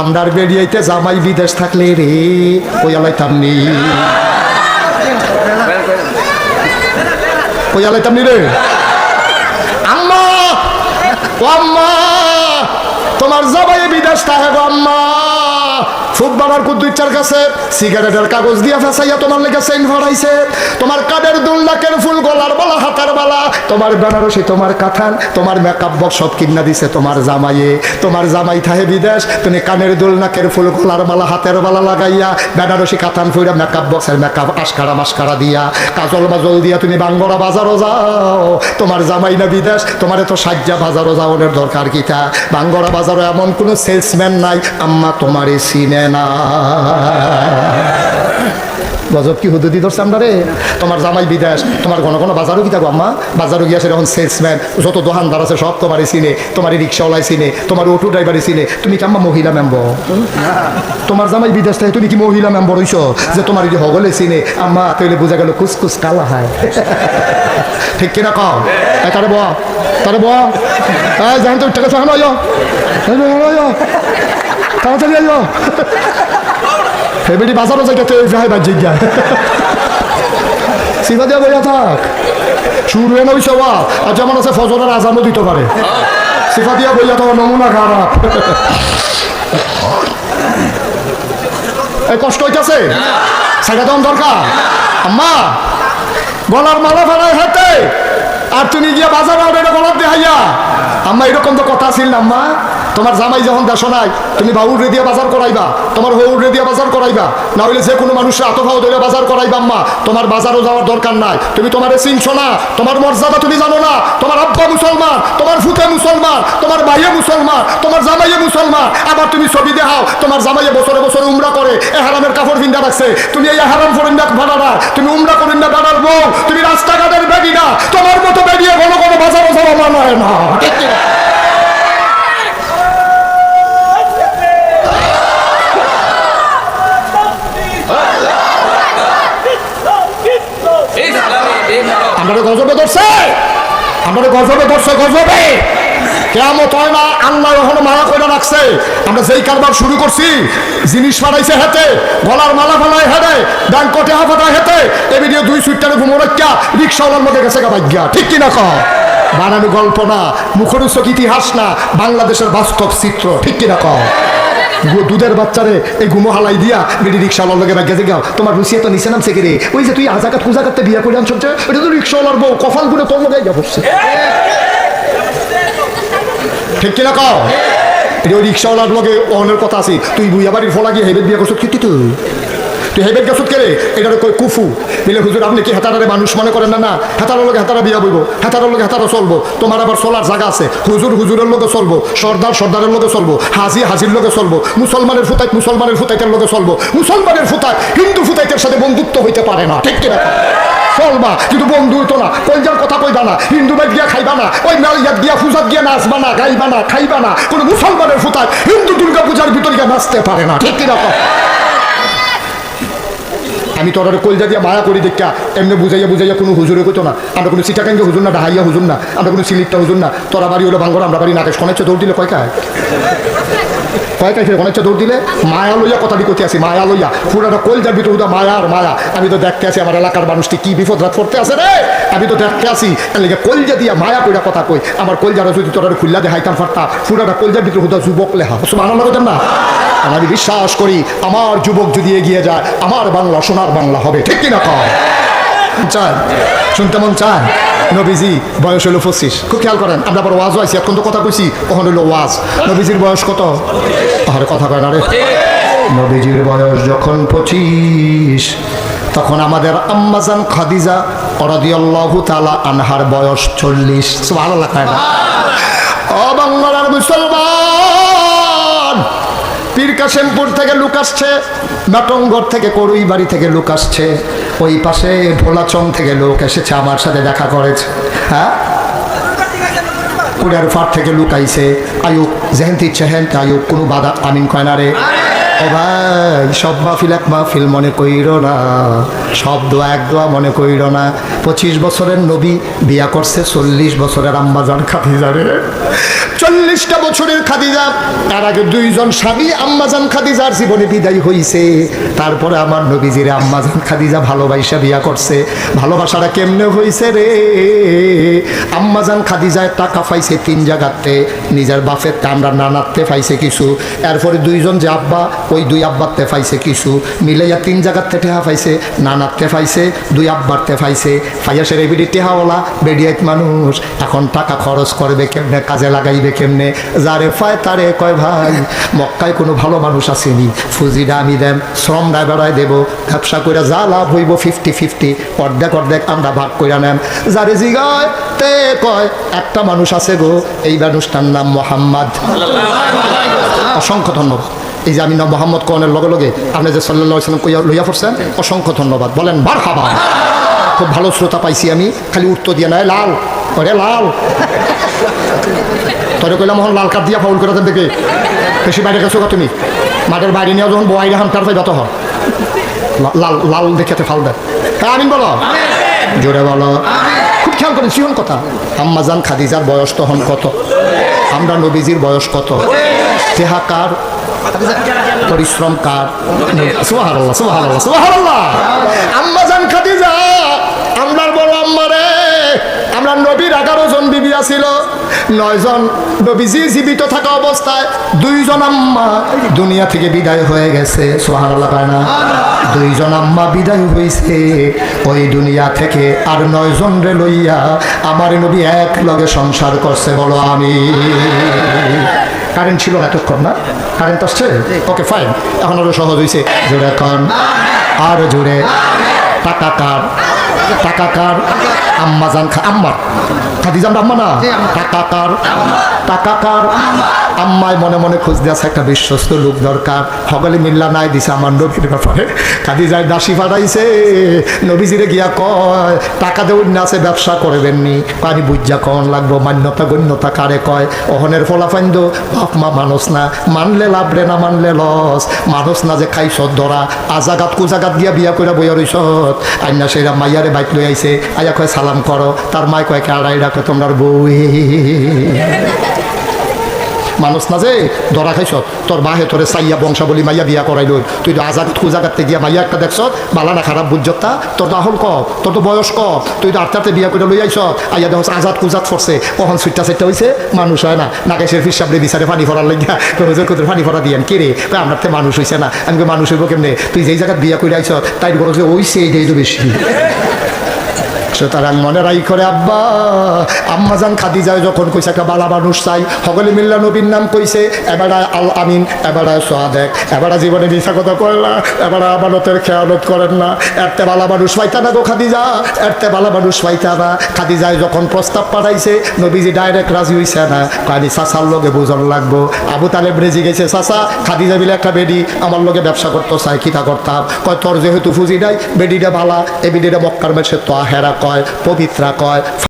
আমরার বেরিয়েতে জামাই বিদেশ থাকলে রে ওই আলাইতাম নি। ওই আলাইতাম নি রে। আম্মা, ও আম্মা, তোমার জামাই বিদেশ থাকে গো আম্মা। ফুট বাবার কুদ্দুচ্চার কাছে, সিগারেটের কাগজ দিয়া ফেসাইয়া তোমার লেগে চেইন ভরাইছে। তোমার কাদের দুল নাকের ফুল গলার বালা, হাতার বালা। তোমার বেনারসি, তোমার কাথান তোমার মেকআপ বক্স সব কিনা দিছে তোমার জামাইয়ে। তোমার জামাই থাহে বিদেশ, তুমি কানের দুল নাকের ফুল গলার বালা, হাতের বালা লাগাইয়া, বেনারসি কাথান ফুইরা মেকআপ বক্সের মেকআপ আশকারা মাস্কারা দিয়া। কাজল বাজল দিয়া তুমি বাঙ্গরা বাজারও যাও। তোমার জামাই না বিদেশ, তোমার তো সাজ্জা বাজারও যাওয়ার দরকার কিতা? বাঙ্গরা বাজারও এমন কোনো সেলসম্যান নাই। আম্মা তোমারে চিনে না। গজব কি হুদুদি ধরছে আমরা রে তোমার জামাই বিদেশ, তোমার ঘন ঘন বাজারও কি থাকো আম্মা? বাজারও গিয়ে সেরকম সেলসম্যান যত দোকানদার আছে সব তোমারই চিনে তোমার রিক্সাওয়ালাই চিনে, তোমার অটো ড্রাইভারই চিনে। তুমি কি আম্মা মহিলা মেম্বর তোমার জামাই বিদেশ থেকে তুমি কি মহিলা মেম্বর হইছ? যে তোমার যদি হগলে চিনে, আম্মা, তাইলে বোঝা গেল কুসকুস কালা হয়। ঠিক কিনা এ তারে বয়া তারে বয়া। এই জান তো টাকা তাড়াতাড়ি আয়ো এবারে বাজারও যাইতে তো ভাই বাজি গিয়া সিধা দিয়া বইয়া থাক। শুরু হয়ে নইছে ওয়া। আর যেমন আছে ফজরের আজানও দিতে পারে। সিফা দিয়া বইয়া তো নমুনা খারাপ। এই কষ্ট হইতাছে? সেটা তখন দরকার? আম্মা, গলার মালা ফেলায় হাতে আর তুমি গিয়া বাজার আউডে গলার দেহাইয়া আম্মা, এরকম তো কথা ছিল না, আম্মা। তোমার জামাই যখন দেশ নাই, তুমি বাউর রেদিয়া বাজার করাইবা, তোমার হৌর রেদিয়া বাজার করাইবা, না হইলে যে কোনো মানুষের আতফাও ধরে বাজার করাইবা আম্মা, তোমার বাজারও যাওয়ার দরকার নাই। তুমি তোমার চিনছো না, তোমার মর্যাদা তুমি জানো না, তোমার আব্বা মুসলমান, তোমার ফুতে মুসলমান, তোমার ভাইয়ে মুসলমান, তোমার জামাইয়ে মুসলমান, আবার তুমি ছবি দেখাও, তোমার জামাইয়ে বছরে বছরে উমরা করে, এ হারামের কাপড় ভিন্দা রাখছে, তুমি এই হারাম ফরিন্দা ভাড়ারা, তুমি উমরা করিন্দা ভাড়ার বউ, তুমি রাস্তাঘাটের বেডি না তোমার মতো বেরিয়ে ঘন ঘন বাজারও যাওয়া মানায় না ঠিক কিনা? গজবে ধরছে। গজবে ধরছে, গজবে। হয় না আল্লাহ এখনও মায়া করে রাখছে। আমরা যেই কারবার শুরু করছি, জিনিস ফাড়াইছে হেতে গলার মালা ফালাই হেরে ব্যাংক কটে হাফাটায় হেতে এবিডিও দুই সুইটারে ঘুমো রিক্সাওয়ালার মধ্যে গেছে ঠিক কিনা কহ বানানো গল্প না, মুখরোচক ইতিহাস না, বাংলাদেশের বাস্তব চিত্র। ঠিক কিনা কহ দুধের বাচ্চারে এই গুমো হালাই দিয়া বেডি রিক্সাওয়ালার লগে ব্যাগ গেছে গাও তোমার রুসিয়ে তো নিচে নামছে রে ওই যে তুই আজাকাত কুজাকাতে বিয়া করে আনছ যে, এটা তো রিক্সাওয়ালার বউ কফালগুলো তোর লগে গিয়া বসছে ঠিক কিনা কও? এটা ওই রিক্সাওয়ালার লগে অনের কথা আছে তুই বুইয়া বাড়ির ফলা গিয়ে হেবের বিয়া করছ কি তুই? তুই হেবের গেছত কে রে? এটারে কই কুফু। বলে, হুজুর, আপনি কি হেতারারে মানুষ মনে করেন না না? হেতারের লগে হেতারা বিয়া বইব, হেতারের লগে হেতারা চলবো। তোমার আবার চলার জায়গা আছে। হুজুর হুজুরের লগে চলবো, সর্দার সর্দারের লগে চলবো, হাজি হাজির লগে চলবো, মুসলমানের ফুতাইত মুসলমানের ফুতাইতের লগে চলবো, মুসলমানের ফুতাই, হিন্দু ফুতাইতের সাথে বন্ধুত্ব হইতে পারে না, ঠিক কিনা? চলবা কিন্তু বন্ধু হইতো না কইজার কথা কইবা না, হিন্দু বাইক গিয়া খাইবা না, ওই মেলিয়াত গিয়া পূজাত গিয়া নাচবা না, গাইবা না, খাইবা না, কোনো মুসলমানের ফুতায় হিন্দু দুর্গা পূজার ভিতর গিয়া নাচতে পারে না, ঠিক কিনা? আমি তোর কলজা দিয়া মায়া করি দেখা এমনি বুঝাইয়া বুঝাইয়া কোনো হুজুরে কইতো না। আমরা কোনো সিটাকাঙ্গে হুজুর না, ডাহাইয়া হুজুর না, আমরা কোনো সিলিটটা হুজুর না। তোরা বাড়ি হলো ভাঙ্গর, আমরা বাড়ি নাকেশ। কনেছে দৌড় দিলে কয় কায়? কনেছে দৌড় দিলে? মায়া লইয়া কথা করতে আসি, মায়া লইয়া। পুরাটা কলজার ভিতর উদা মায়া আর মায়া। আমি তো দেখতে আসি আমার এলাকার মানুষটি কি বিপদ রাত করতে আছে রে? আমি তো দেখতে আসি লেগে কলজা দিয়া মায়া কইরা কথা কই। আমার কলজারা যদি তোরা খুল্লা দে হাইতাম ফাটতা পুরাটা কলজার ভিতর হুদা যুবক লেহা। মানা লাগতেন না? আমি বিশ্বাস করি, আমার যুবক যদি এগিয়ে যায়, আমার বাংলা সোনার বাংলা হবে। ঠিক কিনা কয় চান শুনতে মন চান নবীজি, বয়স হলো পঁচিশ। খুব খেয়াল করেন, আমরা আবার ওয়াজও আছি এখন তো কথা কইছি কখন হলো ওয়াজ। নবীজির বয়স কত? আরে কথা কয় না রে। নবীজির বয়স যখন পঁচিশ, তখন আমাদের আম্মাজান খাদিজা অরদিয়াল্লাহু তালা আনহার বয়স চল্লিশ। ভালো লাগায় না? ও বাংলার মুসলমান! কাশেমপুর থেকে লোক আসছে, নাটঙ্গর থেকে করুই বাড়ি থেকে লোক আসছে। ওই পাশে ভোলাচং থেকে লোক এসেছে, আমার সাথে দেখা করেছে। হ্যাঁ? কুড়ার ফাট থেকে লুকাইছে আয়ুক জেহেন্তি চেহেন হেন আয়ুক কোনো বাধা আমিন কয়নারে রে। ও ভাই, সব মাহফিল এক মাহফিল মনে কইর না। সব দোয়া এক দোয়া মনে কইর না। পঁচিশ বছরের নবী বিয়া করছে, চল্লিশ বছরের আম্মাজান খাদিজারে চল্লিশটা বছরের খাদিজা, তার আগে দুইজন স্বামী আম্মাজান খাদিজার জীবনে বিদায় হইছে। তারপরে আমার নবীজিরে আম্মাজান খাদিজা ভালোবাসা বিয়া করছে। ভালোবাসাটা কেমনে হইছে রে? আম্মাজান খাদিজায় টাকা পাইছে তিন জায়গাতে, নিজের বাপের আমরা নানাতে পাইছে কিছু। এরপরে দুইজন যে আব্বা ওই দুই আব্বাতে পাইছে কিছু। মিলাইয়া তিন জায়গাতে টেহা পাইছে নানাতে পাইছে দুই আব্বারতে পাইছে পাইয়া সে বেডি টেহাওয়ালা বেডিয়াত মানুষ। এখন টাকা খরচ করবে কেমনে কাজে লাগাইবে কেমনে? যারে পায় তারে কয় ভাই মক্কায় কোনো ভালো মানুষ আসেনি। ফুজিটা আমি দেন শ্রম বেড়ায় দেবো। ব্যবসা করে যা লাভ হইব ফিফটি ফিফটি অর্ধেক অর্ধেক আমরা ভাগ করে নেন যারে জিগায় তে কয় একটা মানুষ আছে গো এই মানুষটার নাম মোহাম্মদ। অসংখ্য ধন্যবাদ। এই যে আমি মোহাম্মদ কনের লগে লগে আপনি যে সাল্লাহ সাল্লাম কইয়া লইয়া পড়ছেন অসংখ্য ধন্যবাদ। বলেন বার হাবা খুব ভালো শ্রোতা পাইছি আমি, খালি উত্তর দিয়ে নয় লাল। ওরে লাল। তোরে কইলাম মোহন লাল কাঠ দিয়া ফাউল করে দেখে। বেশি বাইরে গেছো তুমি? মাঠের বাইরে নিয়ে যখন বয়াইলে হামটার পাই লা- লাল লাল দেখেতে ফাউল দেন হ্যাঁ আমি বলো? জোরে বলো। খুব খেয়াল করেন, সিহন কথা। আম্মাজান খাদিজার বয়স তখন কত? আমরা নবীজির বয়স কত? তেহা কার? পরিশ্রম কার? সুবাহার আল্লাহ সুবাহার আল্লাহ আম্মাজান খাদিজা, আমরার বড় আম্মারে আমরা নবীর এগারো জন বিবি আছিল। নয়জন নবীজি জীবিত থাকা অবস্থায় দুইজন আম্মা দুনিয়া থেকে বিদায় হয়ে গেছে। সোহার আল্লাহ পায় না দুইজন আম্মা বিদায় হয়েছে ওই দুনিয়া থেকে আর নয়জন রে লইয়া আমার নবী এক লগে সংসার করছে, বলো আমি কারেন্ট ছিল এতক্ষণ না? কারেন্ট আসছে? ওকে ফাইন এখন আরও সহজ হয়েছে জোরে এখন। আরও জোরে। টাকা কার টাকা কার আম্মা জান খা আম্মার। খাদিজান আম্মা না? টাকা কার টাকা কার আম্মায় মনে মনে খোঁজ দিয়েছে একটা বিশ্বস্ত লোক দরকার। সকলে মিল্লা নাই দিছে আমার নবীর ব্যাপারে। খাদিজায় দাসী ফাটাইছে। নবীজিরে গিয়া কয় টাকা দেউন না আছে ব্যবসা করবেননি পানি বুঝা কন লাগবো মান্যতা গণ্যতা কারে কয়? অহনের ফলাফাইন্দ বাপ মা মানুষ না মানলে লাভ রে না মানলে লস। মানুষ না যে খাইছ ধরা আজাগাত কুজাগাত গিয়া বিয়া করে বইয়া রইছ আইনা সেরা মাইয়ারে বাইক লই আইছে আয়া কয় সালাম করো তার মাই কয় আড়াই রাখো তোমরা বউ মানুষ না যে, ধরা খাইছ। তোর বাহে তোরে সাইয়া বংশাবলী মাইয়া বিয়া করাইল তুই তো আজাদ খুজাগাতে গিয়া মাইয়া একটা দেখছ বালা না খারাপ বুঝত তোর তো আহল ক, তোর তো বয়স ক। তুই তো আটটাতে বিয়া করে লই আইছ। আইয়া দেখছ, আজাদ কুজাত ফরছে। কখন সুইটা সাইটটা হয়েছে মানুষ হয় না। নাকে সে ফিসাবলে বিচারে পানি ফরার লাগিয়া হুজুর কুতুর পানি ফরা দিয়েন। কে রে? কই আপনার তো মানুষ হইছে না। আমি মানুষ হইব কেমনে? তুই যেই জায়গায় বিয়া করে আইছ, তাই যে ওই সেই তো বেশি। সুতরাং মনে রাই করে আব্বা। আম্মা যান খাদি যায় যখন কইছে, একটা বালা মানুষ চাই। সকলে মিল্লা নবীর নাম কইছে, এবারা আল আমিন, এবারা সোয়াদেক এবারা জীবনে মিশা কথা কয়লা এবারা আমানতের খেয়ালত করেন না। এরতে বালা মানুষ পাইতা না গো খাদি যা এরতে বালা মানুষ পাইতা না। খাদি যায় যখন প্রস্তাব পাঠাইছে, নবীজি ডাইরেক্ট রাজি হইছে না। কানি চাচার লগে বুঝন লাগবো। আবু তালেব রেজি গেছে চাচা খাদি যাবিলে একটা বেডি আমার লগে ব্যবসা করতো চাই কিতা করতাম। কয়, তোর যেহেতু ফুজি নাই, বেডিটা বালা এ বেডিটা মক্কার মেসে তো হেরা কয় পবিত্রা কয়